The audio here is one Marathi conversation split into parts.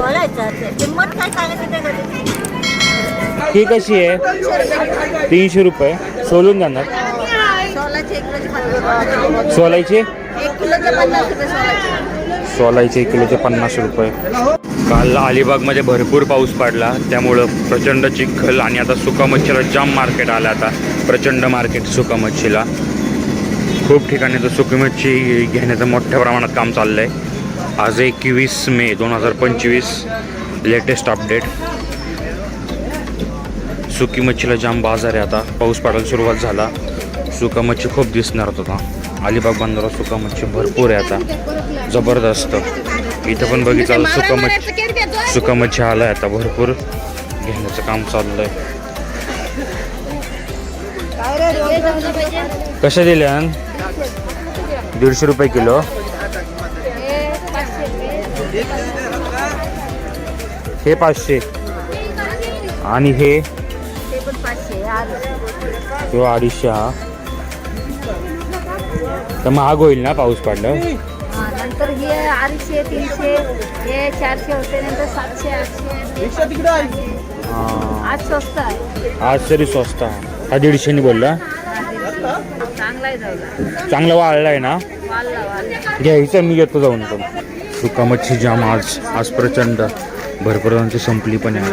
बोलायचं ते किंमत काय सांगितलं ते कधी ही कशी आहे? तीनशे रुपये. सोलून जाणार. सोलायचे सोलायचे? एक किलोचे पन्नास रुपये काल अलिबागमध्ये भरपूर पाऊस पडला. त्यामुळं प्रचंड चिखल आणि आता सुका मच्छीला जाम मार्केट आलं आता. प्रचंड मार्केट सुका मच्छीला खूप ठिकाणी तर सुकी मच्छी घेण्याचं मोठ्या प्रमाणात काम चाललं आहे आज एकवीस मे दोन हजार पंचवीस लेटेस्ट अपडेट सुकी मच्छीला जाम बाजार आहे आता. पाऊस पडायला सुरुवात झाला. सुका मच्छी खूप दिसणार होता अलिबाग बांधारा सुका मच्छी भरपूर आहे आता. जबरदस्त. इथं पण बघितलं सुका मच्छी सुका मच्छी आलाय आता भरपूर. घेण्याचं काम चाललंय. कशा दिल्या? दीडशे रुपये किलो. हे पाचशे. आणि हे? तो अडीचशे हा. तर महाग होईल ना पाऊस पडलं? नंतर हे अडीचशे तीनशे हे चारशे होते नंतर सातशे आठशे हा. आज स्वस्त आहे. आज तरी स्वस्त आहे. हा दीडशेनी बोलला? चांगला वाळला आहे ना? घ्यायचं मी येतो जाऊन पण. सुका मच्छी जाम आज आज प्रचंड. भरपूर जणांची संपली पण आहे आज.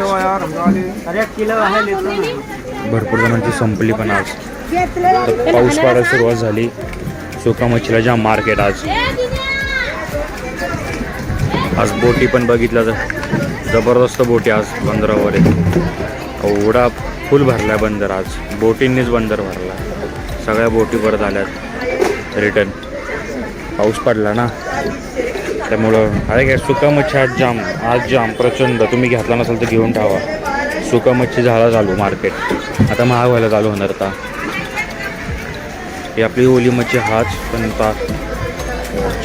भरपूर जणांची संपली पण आज. तर पाऊस पडायला सुरुवात झाली. सुका मच्छीला जाम मार्केट आज. आज बोटी पण बघितलं तर जबरदस्त बोटी आज बंदरावर आहे एवढा फुल भरलाय बंदर आज. बोटींनीच बंदर भरला. सगळ्या बोटी परत आल्यात. रिटर्न पाऊस पडला ना? त्यामुळं अरे काय सुका मच्छी आज जाम आज जाम प्रचंड. तुम्ही घेतला नसाल तर घेऊन ठेवा. सुका मच्छी झाला चालू मार्केट. आता महाग व्हायला चालू होणार आता. ही आपली ओली मच्छी हाच पण आता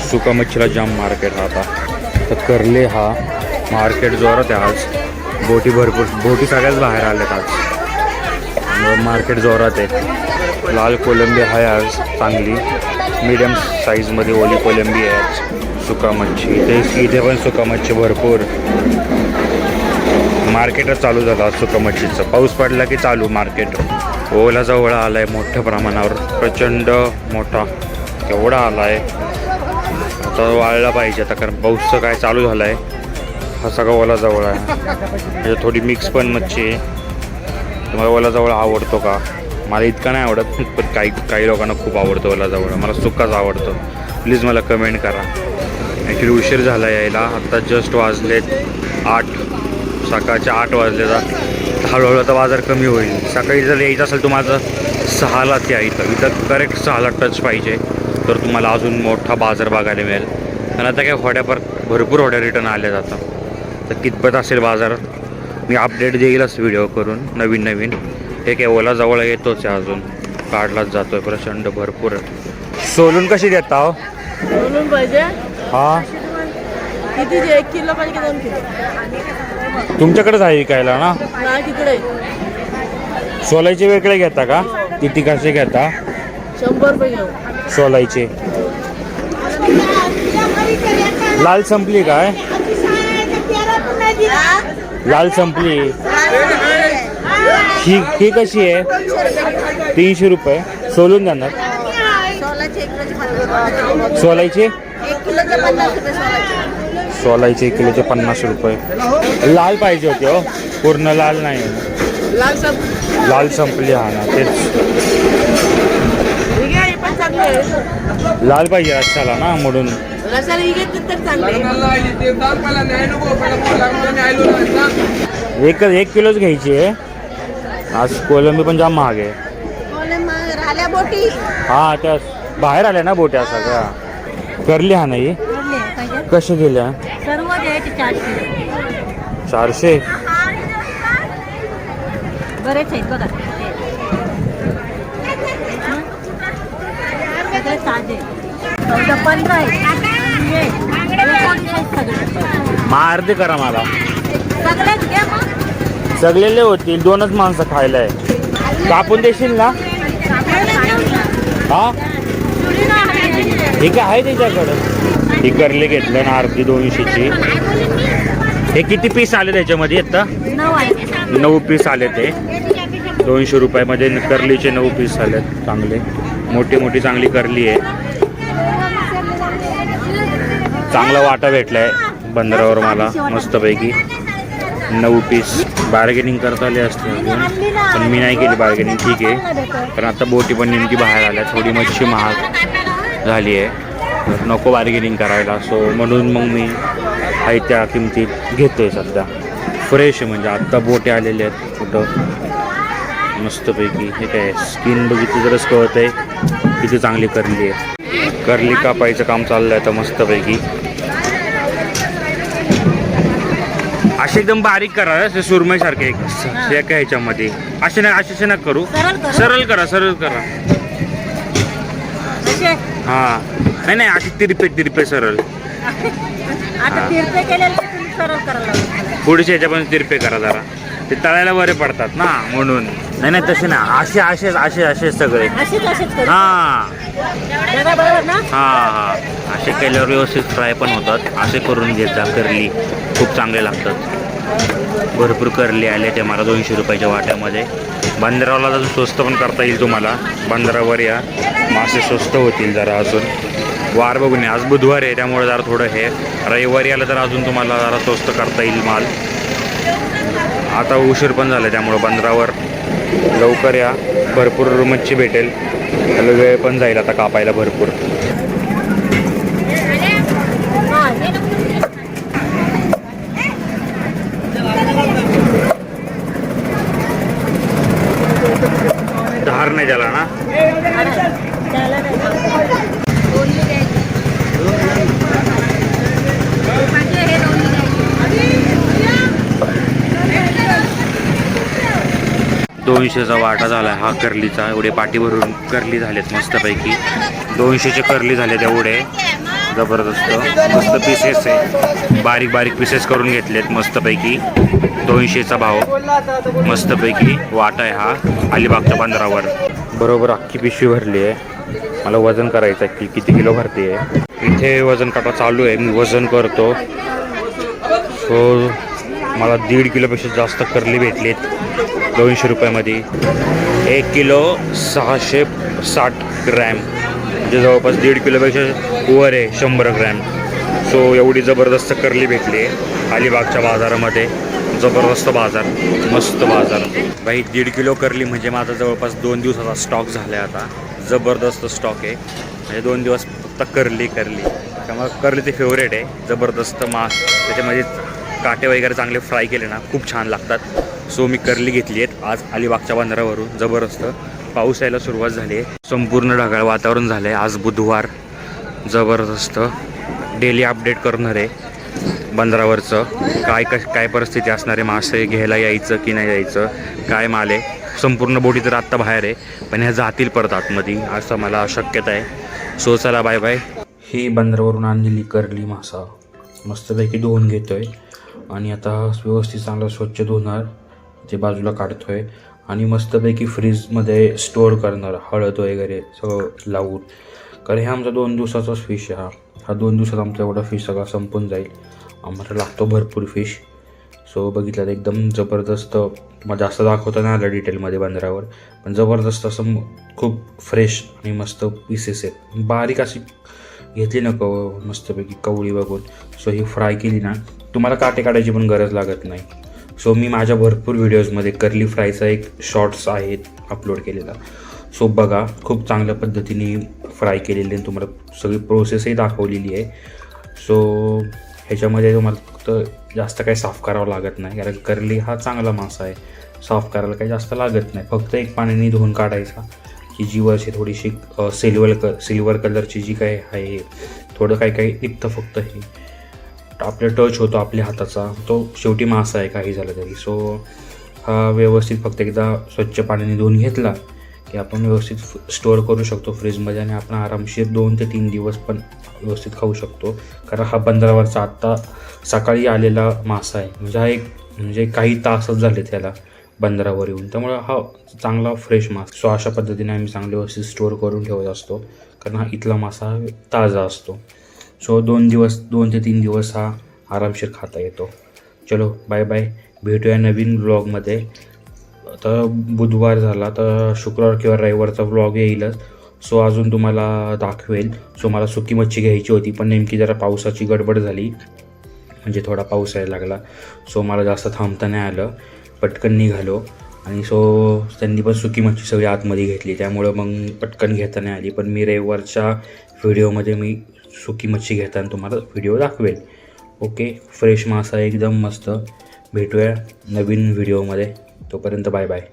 सुका मच्छीला जाम मार्केट हा आता. तर करले हा मार्केट जोरात आहे आज. बोटी भरपूर बोटी सगळ्याच बाहेर आल्यात आज. मार्केट जोरात आहे. लाल कोलंबी आहे आज चांगली. मिडियम साईजमध्ये ओली कोलंबी आहे. सुका मच्छी इथे इथे पण सुका मच्छी भरपूर. मार्केटच चालू झालं सुका मच्छीचं पाऊस पडला की चालू मार्केट. ओला जवळ आला आहे मोठ्या प्रमाणावर. प्रचंड मोठा एवढा आला आहे आता वाळला पाहिजे आता कारण पाऊसचं काय चालू झालं आहे हा सगळा ओला जवळ आहे. म्हणजे थोडी मिक्स पण मच्छी आहे. तुम्हाला ओला जवळ आवडतो का? मला इतका नाही आवडत पण काही काही लोकांना खूप आवडतो ओला जवळ. मला सुक्काच आवडतो. प्लीज मला कमेंट करा. ॲक्च्युली उशीर झाला यायला. आत्ता जस्ट वाजलेत आठ सकाळचे आठ वाजले तर हळूहळू आता बाजार कमी होईल. सकाळी जर यायचं असेल तुम्हाला सहालाच या इथं. इथं करेक्ट सहाला टच पाहिजे. तर तुम्हाला अजून मोठा बाजार बघायला मिळेल. कारण आता काय होड्या पर भरपूर होड्या रिटर्न आल्या जातात तर कितपत असेल बाजार? मी अपडेट देईलच व्हिडिओ करून नवीन नवीन काय ओला जवळ येतोच आहे अजून. काढलाच जातोय प्रचंड भरपूर. सोलून कशी देता हो बोलून पाहिजे. हा. किती जे एक किलो पाहिजे की दोन किलो? तुमच्याकडेच आहे विकायला ना? ना तिकडे. सोलायचे वेगळे घेता का? किती कसे घेता? शंभर रुपये घेऊ. सोलायचे. लाल संपली काय? लाल संपली. ही ही कशी आहे? तीनशे रुपये. सोलून जाणार. सोलायचे सोलायचे? एक किलोचे पन्नास रुपये लाल पाहिजे होते हो. पूर्ण लाल नाही. लाल संपली हा ना तेच. लाल पाहिजे रस्त्याला ना म्हणून. रसाला ही घेतली तर चांगली आहे. एक एक किलोच घ्यायची आहे. आज कोलंबी पण जाम महाग आहे. राहिल्या बोटी? हा त्या बाहेर आल्या ना बोट्या सगळ्या. करली हा नाही. कशा गेल्या सर्व चारशे. बरेच आहेत बघा. पंधरा अर्धे करा मला. सगळेच घ्या मग. सगळेले होतील दोनच माणसं खायला आहे. कापून देशील ना? हा? ठीक आहे आहे त्याच्याकडं? ही करले घेतलं ना अर्धी दोनशेची. हे किती पीस आले त्याच्यामध्ये आता? नऊ नऊ पीस आले ते. दोनशे रुपयामध्ये करलीचे नऊ पीस आले चांगले. मोठी मोठी चांगली करली आहे. चांगला वाटा भेटलाय बंदरावर मला मस्तपैकी. नऊ पीस बार्गेनिंग करता आले असते अजून. पण मी नाही केली बार्गेनिंग ठीक आहे. पण आता बोटी पण नेमकी बाहेर आल्या थोडी मच्छी महाग झाली आहे. नको बार्गेनिंग करायला. सो म्हणून मग मी आहे त्या किमतीत घेतोय सध्या. फ्रेश आहे म्हणजे आत्ता बोटे आलेले आहेत कुठं? मस्तपैकी. हे काय स्किन बघितली तरच कळत आहे किती चांगली करली आहे. करली कापायचं काम चाललं आहे तर मस्तपैकी. असे एकदम बारीक करा असे सुरमईसारखे एक. स- एका ह्याच्यामध्ये. असे नाही असे असे नका करू. सरळ करू. सरळ करा सरळ करा. असे हा. नाही नाही असे तिरपे तिरपे सरळ. आता तिरपे केलेले तुम्ही सरळ करायला लागले. मला. पुढच्या ह्याच्या पण तिरपे करा जरा. ते तळायला बरे पडतात ना म्हणून. नाही नाही तसे ना असे असे असे असे सगळे. करू हा. दादा बरोबर ना? हा हा. असे केल्यावर व्यवस्थित फ्राय पण होतात. असे करून घेत जा करली खूप चांगले लागतात. भरपूर करली आले ते मला दोनशे रुपयाच्या वाट्यामध्ये. बंदरावला अजून स्वस्त पण करता येईल तुम्हाला. बंदरावर या. मासे स्वस्त होतील जरा अजून. वार बघून या. आज बुधवार आहे त्यामुळे जरा थोडं हे. रविवारी आलं तर अजून तुम्हाला जरा स्वस्त करता येईल माल. आता उशीर पण झाला त्यामुळं बंदरावर. लवकर या. भरपूर मच्छी भेटेल. त्याला वेळ पण जाईल आता कापायला भरपूर हा धार नाही त्याला ना त्याला नाही दोनशेचा वाटा झाला हा कर्लीचा. एवढे पाठी भरून करली झालेत मस्तपैकी. दोनशेचे करली झालेत एवढे. जबरदस्त. मस्त पीसेस आहे. बारीक बारीक पीसेस करून घेतलेत मस्तपैकी. दोनशेचा भाव. मस्तपैकी वाटा आहे हा अलिबागच्या बंदरावर. बरोबर अख्खी पिशवी भरली आहे. मला वजन करायचं आहे. की किती किलो भरते आहे? इथे वजन काटा चालू आहे. मी वजन करतो. सो मला दीड किलोपेक्षा जास्त करली भेटलीत. दोनशे रुपयामध्ये. एक किलो सहाशे साठ ग्रॅम. म्हणजे जवळपास दीड किलोपेक्षा वर आहे शंभर ग्रॅम. सो एवढी जबरदस्त करली भेटली आहे. अलिबागच्या बाजारामध्ये जबरदस्त बाजार मस्त बाजार. बाई दीड किलो करली म्हणजे माझा जवळपास दोन दिवसाचा स्टॉक झाला आहे आता. जबरदस्त स्टॉक आहे. म्हणजे दोन दिवस फक्त करली करली त्यामुळे करली ते फेवरेट आहे. जबरदस्त मास. त्याच्यामध्ये काटे वगैरे चांगले फ्राय केले ना खूप छान लागतात. सो मी करली घेतली आहेत. आज अलिबागच्या बंदरावरून जबरदस्त पाऊस यायला सुरुवात झाली आहे. संपूर्ण ढगाळ वातावरण झालं आहे आज बुधवार जबरदस्त डेली अपडेट करणार आहे बंदरावरचं. काय क काय परिस्थिती असणार आहे? मासे घ्यायला यायचं की नाही यायचं? काय माल आहे? संपूर्ण बोटी तर आत्ता बाहेर आहे पण ह्या जातील परत आतमध्ये असं मला शक्यता आहे. सो चला बाय बाय ही बंदरावरून आणलेली करली मासा. मस्तपैकी धुवून घेतोय. आणि आता व्यवस्थित चांगलं स्वच्छ धुणार ते बाजूला काढतोय. आणि मस्तपैकी फ्रीजमध्ये स्टोअर करणार हळद वगैरे सगळं लावून. कारण हे आमचा दोन दिवसाचाच फिश आहे हा. हा दोन दिवसात आमचा एवढा फिश सगळा संपून जाईल. आम्हाला लागतो भरपूर फिश सो बघितलं तर एकदम जबरदस्त मग जास्त दाखवता नाही आलं डिटेलमध्ये बंदरावर. पण जबरदस्त असं खूप फ्रेश आणि मस्त पीसेस आहेत. बारीक अशी घेतली ना कव मस्तपैकी कवळी बघून. सो ही फ्राय केली ना तुम्हाला काटे काढायची पण गरज लागत नाही. सो मी माझ्या भरपूर व्हिडिओजमध्ये कर्ली फ्रायचा एक शॉर्ट्स आहेत अपलोड केलेला. सो बघा खूप चांगल्या पद्धतीने फ्राय केलेली आहे तुम्हाला सगळी प्रोसेसही दाखवलेली आहे. सो ह्याच्यामध्ये तुम्हाला फक्त जास्त काही साफ करावं लागत नाही कारण कर्ली हा चांगला मासा आहे. साफ करायला काही जास्त लागत नाही. फक्त एक पाण्याने धुवून काढायचा की जी वरची थोडीशी सिल्वर क सिल्वर कलरची जी काही आहे थोडं काही काही निघतं फक्त हे. आपल्या टच होतो आपल्या हाताचा. तो शेवटी मासा आहे काही झालं तरी. सो हा व्यवस्थित फक्त एकदा स्वच्छ पाण्याने धुवून घेतला की आपण व्यवस्थित स्टोअर करू शकतो फ्रीजमध्ये आणि आपण आरामशीर दोन ते तीन दिवस पण व्यवस्थित खाऊ शकतो. कारण हा बंदरावरचा आत्ता सकाळी आलेला मासा आहे. म्हणजे हा एक म्हणजे काही तासच झाले त्याला बंदरावर येऊन. त्यामुळे हा चांगला फ्रेश मासा. सो अशा पद्धतीने आम्ही चांगले व्यवस्थित स्टोअर करून ठेवत असतो. कारण हा इथला मासा हा ताजा असतो. सो दोन दिवस दोन ते तीन दिवस हा आरामशीर खाता येतो. चलो बाय बाय भेटूया नवीन व्लॉगमध्ये आता बुधवार झाला तर शुक्रवार किंवा रविवारचा व्लॉग येईलच. सो अजून तुम्हाला दाखवेल. सो मला सुकी मच्छी घ्यायची होती पण नेमकी जरा पावसाची गडबड झाली. म्हणजे थोडा पाऊस यायला लागला. सो मला जास्त थांबता नाही आलं. पटकन निघालो. आणि सो त्यांनी पण सुकी मच्छी सगळी आतमध्ये घेतली. त्यामुळं मग पटकन घेता नाही आली. पण मी रविवारच्या व्हिडिओमध्ये मी सुकी मच्छी घेताना तुम्हाला व्हिडिओ दाखवेल. ओके फ्रेश मासा एकदम मस्त. भेटूया नवीन व्हिडिओमध्ये तोपर्यंत बाय बाय